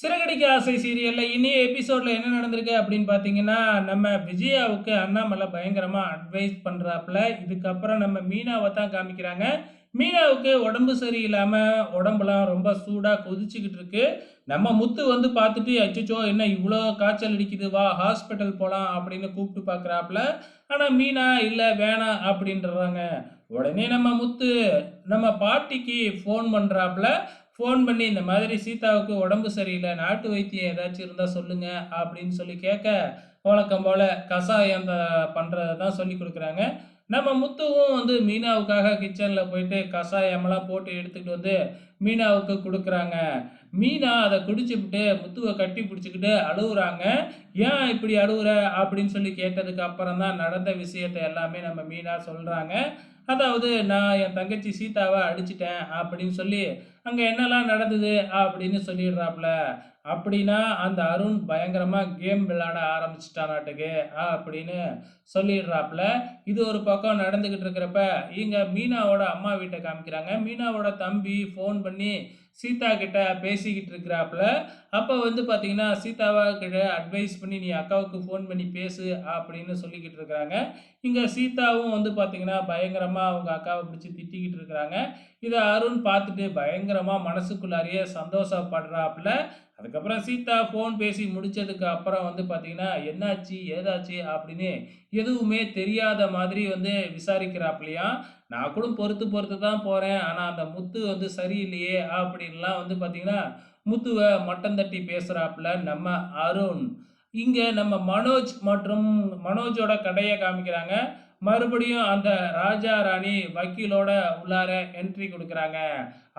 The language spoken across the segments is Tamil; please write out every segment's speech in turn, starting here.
சிறகடிக்க ஆசை சீரியலில் இனி எபிசோடில் என்ன நடந்திருக்கு அப்படின்னு பார்த்தீங்கன்னா, நம்ம விஜயாவுக்கு அண்ணாமலை பயங்கரமாக அட்வைஸ் பண்ணுறாப்புல இதுக்கப்புறம் நம்ம மீனாவை தான் காமிக்கிறாங்க. மீனாவுக்கு உடம்பு சரியில்லாமல் உடம்புலாம் ரொம்ப சூடாக கொதிச்சுக்கிட்டு இருக்கு. நம்ம முத்து வந்து பார்த்துட்டு, "அச்சச்சோ! என்ன இவ்வளோ காய்ச்சல் அடிக்குது, வா ஹாஸ்பிட்டல் போகலாம் அப்படின்னு கூப்பிட்டு பார்க்குறாப்புல ஆனால் மீனா, இல்லை வேணாம்" அப்படின்றாங்க. உடனே நம்ம முத்து, நம்ம பாட்டிக்கு ஃபோன் பண்ணுறாப்புல ஃபோன் பண்ணி, "இந்த மாதிரி சீதாவுக்கு உடம்பு சரியில்லை நாட்டு வைத்தியம் ஏதாச்சும் இருந்தால் சொல்லுங்க" அப்படின்னு சொல்லி கேட்க, வழக்கம் போல கசாயம் த தான் சொல்லிக் கொடுக்குறாங்க. நம்ம முத்துவும் வந்து மீனாவுக்காக கிச்சனில் போயிட்டு கசாயம்லாம் போட்டு எடுத்துக்கிட்டு வந்து மீனாவுக்கு கொடுக்குறாங்க. மீனா குடிச்சு விட்டு முத்துவை கட்டி பிடிச்சிக்கிட்டு அழுகுறாங்க. "ஏன் இப்படி அழுகுற? அப்படின்னு சொல்லி கேட்டதுக்கு அப்புறம் தான் நடந்த விஷயத்த எல்லாமே நம்ம மீனா சொல்கிறாங்க அதாவது, "நான் என் தங்கச்சி சீதாவை அடிச்சுட்டேன்" அப்படின்னு சொல்லி, அங்கே என்னெல்லாம் நடந்தது?" அப்படின்னு சொல்லிடுறாப்புல அப்படின்னா, அந்த அருண் பயங்கரமாக கேம் விளையாட ஆரம்பிச்சிட்டானாட்டுக்கு அப்படின்னு சொல்லிடுறாப்புல இது ஒரு பக்கம் நடந்துக்கிட்டு இருக்கிறப்ப, இங்கே மீனாவோட அம்மா வீட்டை காமிக்கிறாங்க. மீனாவோட தம்பி ஃபோன் பண்ணி சீதா கிட்ட பேசிக்கிட்டு இருக்கிறாப்புல அப்போ வந்து பார்த்தீங்கன்னா, சீதாவா கிட்ட அட்வைஸ் பண்ணி, "நீ அக்காவுக்கு ஃபோன் பண்ணி பேசு" அப்படின்னு சொல்லிக்கிட்டு இருக்கிறாங்க. இங்கே சீதாவும் வந்து பார்த்தீங்கன்னா, பயங்கரமாக அவங்க அக்காவை பிடிச்சி திட்டிக்கிட்டு இருக்கிறாங்க. இதை அருண் பார்த்துட்டு பயங்கரமாக மனசுக்குள்ளாரையே சந்தோஷப்படுறாப்புல அதுக்கப்புறம் சீதா ஃபோன் பேசி முடித்ததுக்கு அப்புறம் வந்து பார்த்தீங்கன்னா, "என்னாச்சு? ஏதாச்சு?" அப்படின்னு எதுவுமே தெரியாத மாதிரி வந்து விசாரிக்கிறாப்லயாம். "நான் கூட பொறுத்து பொறுத்து தான் போகிறேன் ஆனால் அந்த முத்து வந்து சரியில்லையே" அப்படின்லாம் வந்து பார்த்தீங்கன்னா, முத்துவை மட்டம் தட்டி பேசுகிறாப்புல நம்ம அருண். இங்கே நம்ம மனோஜ் மற்றும் மனோஜோட கடையை காமிக்கிறாங்க. மறுபடியும் அந்த ராஜா, ராணி வக்கீலோட உள்ளார என்ட்ரி கொடுக்குறாங்க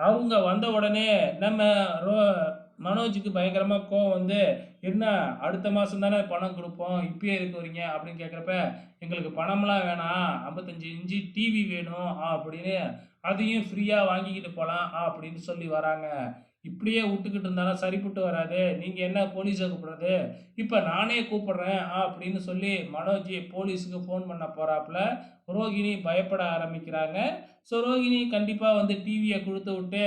அவங்க வந்த உடனே நம்ம ரோ மனோஜுக்கு பயங்கரமாக கோவம் வந்து, "என்ன அடுத்த மாதம் தானே பணம் கொடுப்போம் இப்பயே எதுக்கு வரீங்க?" அப்படின்னு கேட்குறப்ப "எங்களுக்கு பணம்லாம் வேணாம். 55 இன்ச்சு டிவி வேணும்" அப்படின்னு அதையும் ஃப்ரீயாக வாங்கிக்கிட்டு போகலாம் அப்படின்னு சொல்லி வராங்க. "இப்படியே விட்டுக்கிட்டு இருந்தாலும் சரிப்பட்டு வராது. நீங்கள் என்ன போலீஸை கூப்பிடுறது? இப்போ நானே கூப்பிடுறேன்" அப்படின்னு சொல்லி மனோஜ் போலீஸுக்கு ஃபோன் பண்ண போகிறாப்புல ரோகிணி பயப்பட ஆரம்பிக்கிறாங்க. ஸோ ரோகிணி கண்டிப்பாக வந்து டிவியை கொடுத்து விட்டு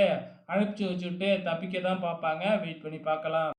அனுப்பிச்சி வச்சுட்டு தப்பிக்க தான் பார்ப்பாங்க. வெயிட் பண்ணி பார்க்கலாம்.